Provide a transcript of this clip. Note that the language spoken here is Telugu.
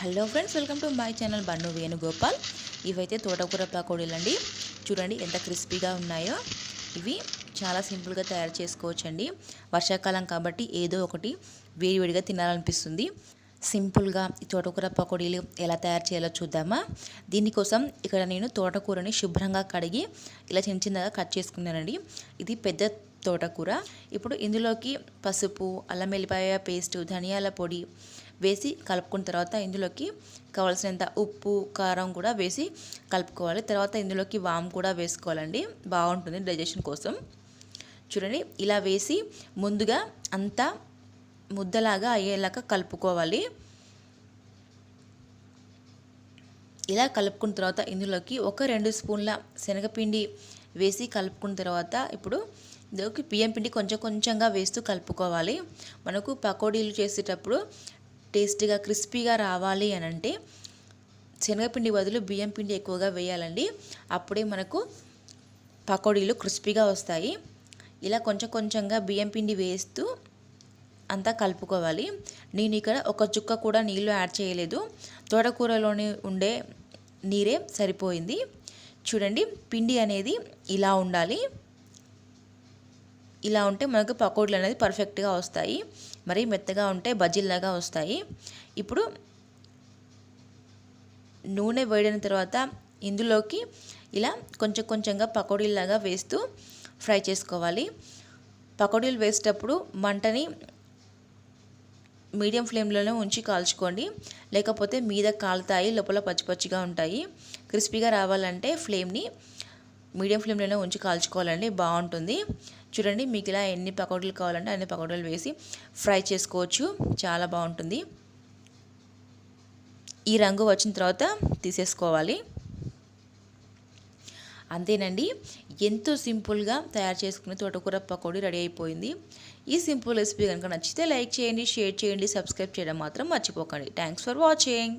Hello friends welcome to my channel Bannu Venugopal. ఇవైతే తోటకూర పకోడీలు అండి చూడండి ఎంత క్రిస్పీగా ఉన్నాయో. ఇవి చాలా సింపుల్గా తయారు చేసుకోవచ్చండి. వర్షాకాలం కాబట్టి ఏదో ఒకటి వేడివేడిగా తినాలనిపిస్తుంది. సింపుల్గా ఈ తోటకూర పకోడీలు ఎలా తయారు చేయాలో చూద్దామా. దీనికోసం ఇక్కడ నేను తోటకూరని శుభ్రంగా కడిగి ఇలా చిన్న చిన్నగా కట్ చేసుకున్నానండి. ఇది పెద్ద తోటకూర. ఇప్పుడు ఇందులోకి పసుపు అల్లం వెల్లిపాయ పేస్ట్ ధనియాల పొడి వేసి కలుపుకున్న తర్వాత ఇందులోకి కావాల్సినంత ఉప్పు కారం కూడా వేసి కలుపుకోవాలి. తర్వాత ఇందులోకి వామ్ కూడా వేసుకోవాలండి. బాగుంటుంది డైజెషన్ కోసం. చూడండి ఇలా వేసి ముందుగా అంతా ముద్దలాగా అయ్యేలాగా కలుపుకోవాలి. ఇలా కలుపుకున్న తర్వాత ఇందులోకి ఒక రెండు స్పూన్ల శనగపిండి వేసి కలుపుకున్న తర్వాత ఇప్పుడు ఇందులోకి బియ్యం పిండి కొంచెం కొంచెంగా వేస్తూ కలుపుకోవాలి. మనకు పకోడీలు చేసేటప్పుడు టేస్టీగా క్రిస్పీగా రావాలి అని అంటే శనగపిండి బదులు బియ్యం పిండి ఎక్కువగా వేయాలండి. అప్పుడే మనకు పకోడీలు క్రిస్పీగా వస్తాయి. ఇలా కొంచెం కొంచెంగా బియ్యం పిండి వేస్తూ అంతా కలుపుకోవాలి. నేను ఇక్కడ ఒక చుక్క కూడా నీళ్ళు యాడ్ చేయలేదు. తోటకూరలోని ఉండే నీరే సరిపోయింది. చూడండి పిండి అనేది ఇలా ఉండాలి. ఇలా ఉంటే మనకు పకోడీలు అనేది పర్ఫెక్ట్గా వస్తాయి. మరి మెత్తగా ఉంటే బజ్జీల్లాగా వస్తాయి. ఇప్పుడు నూనె వేడిన తర్వాత ఇందులోకి ఇలా కొంచెం కొంచెంగా పకోడీలాగా వేస్తూ ఫ్రై చేసుకోవాలి. పకోడీలు వేసేటప్పుడు మంటని మీడియం ఫ్లేమ్లోనే ఉంచి కాల్చుకోండి. లేకపోతే మీద కాలుతాయి లోపల పచ్చి పచ్చిగా ఉంటాయి. క్రిస్పీగా రావాలంటే ఫ్లేమ్ని మీడియం ఫ్లేమ్లోనే ఉంచి కాల్చుకోవాలండి బాగుంటుంది. చూడండి మీకు ఇలా ఎన్ని పకోడీలు కావాలంటే అన్ని పకోడీలు వేసి ఫ్రై చేసుకోవచ్చు. చాలా బాగుంటుంది. ఈ రంగు వచ్చిన తర్వాత తీసేసుకోవాలి. అంతేనండి ఎంతో సింపుల్గా తయారు చేసుకునే తోటకూర పకోడీ రెడీ అయిపోయింది. ఈ సింపుల్ రెసిపీ కనుక నచ్చితే లైక్ చేయండి షేర్ చేయండి సబ్స్క్రైబ్ చేయడం మాత్రం మర్చిపోకండి. Thanks for watching.